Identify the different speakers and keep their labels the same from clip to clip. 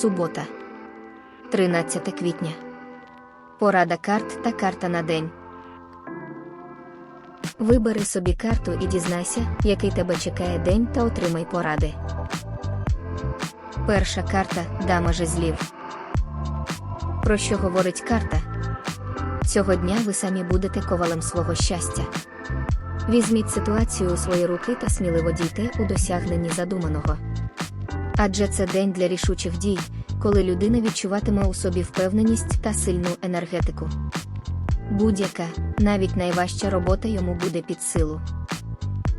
Speaker 1: Субота. 13 квітня. Порада карт та карта на день. Вибери собі карту і дізнайся, який тебе чекає день та отримай поради. Перша карта Дама жезлів. Про що говорить карта? Цього дня ви самі будете ковалем свого щастя. Візьміть ситуацію у свої руки та сміливо дійте у досягненні задуманого. Адже це день для рішучих дій, коли людина відчуватиме у собі впевненість та сильну енергетику. Будь-яка, навіть найважча робота йому буде під силу.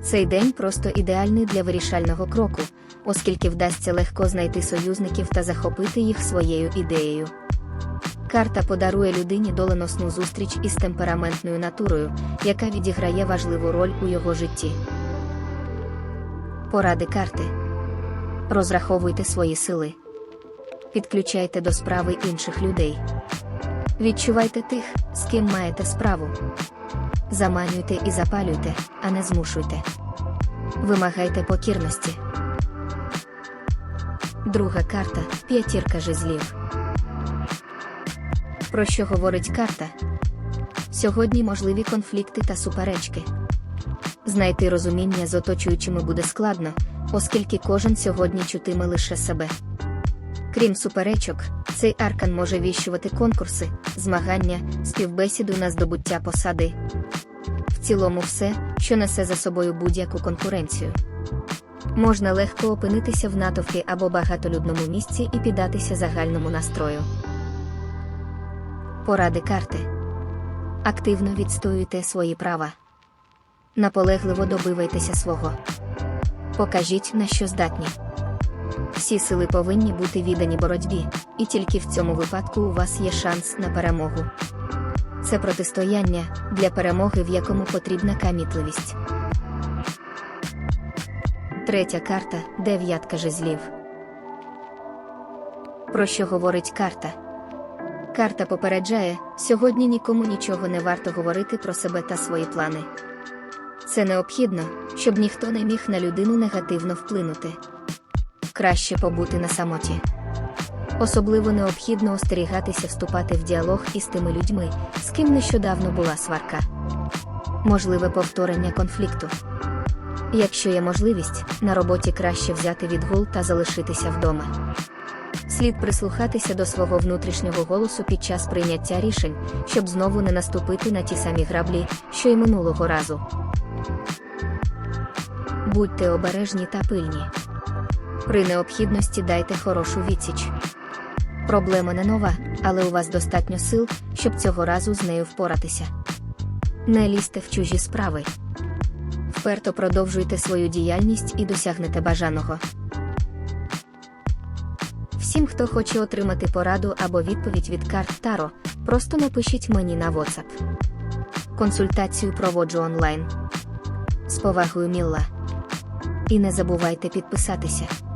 Speaker 1: Цей день просто ідеальний для вирішального кроку, оскільки вдасться легко знайти союзників та захопити їх своєю ідеєю. Карта подарує людині доленосну зустріч із темпераментною натурою, яка відіграє важливу роль у його житті. Поради карти. Розраховуйте свої сили. Підключайте до справи інших людей. Відчувайте тих, з ким маєте справу. Заманюйте і запалюйте, а не змушуйте. Вимагайте покірності. Друга карта п'ятірка жезлів. Про що говорить карта? Сьогодні можливі конфлікти та суперечки. Знайти розуміння з оточуючими буде складно, оскільки кожен сьогодні чутиме лише себе. Крім суперечок, цей аркан може віщувати конкурси, змагання, співбесіду на здобуття посади. В цілому все, що несе за собою будь-яку конкуренцію. Можна легко опинитися в натовпі або багатолюдному місці і піддатися загальному настрою. Поради карти. Активно відстоюйте свої права. Наполегливо добивайтеся свого. Покажіть, на що здатні. Всі сили повинні бути віддані боротьбі, і тільки в цьому випадку у вас є шанс на перемогу. Це протистояння для перемоги, в якому потрібна камітливість. Третя карта дев'ятка жезлів. Про що говорить карта? Карта попереджає, сьогодні нікому нічого не варто говорити про себе та свої плани. Це необхідно, щоб ніхто не міг на людину негативно вплинути. Краще побути на самоті. Особливо необхідно остерігатися вступати в діалог із тими людьми, з ким нещодавно була сварка. Можливе повторення конфлікту. Якщо є можливість, на роботі краще взяти відгул та залишитися вдома. Слід прислухатися до свого внутрішнього голосу під час прийняття рішень, щоб знову не наступити на ті самі граблі, що й минулого разу. Будьте обережні та пильні. При необхідності дайте хорошу відсіч. Проблема не нова, але у вас достатньо сил, щоб цього разу з нею впоратися. Не лізьте в чужі справи. Вперто продовжуйте свою діяльність і досягнете бажаного. Всім, хто хоче отримати пораду або відповідь від карт Таро, просто напишіть мені на WhatsApp. Консультацію проводжу онлайн. З повагою Мілла. І не забувайте підписатися.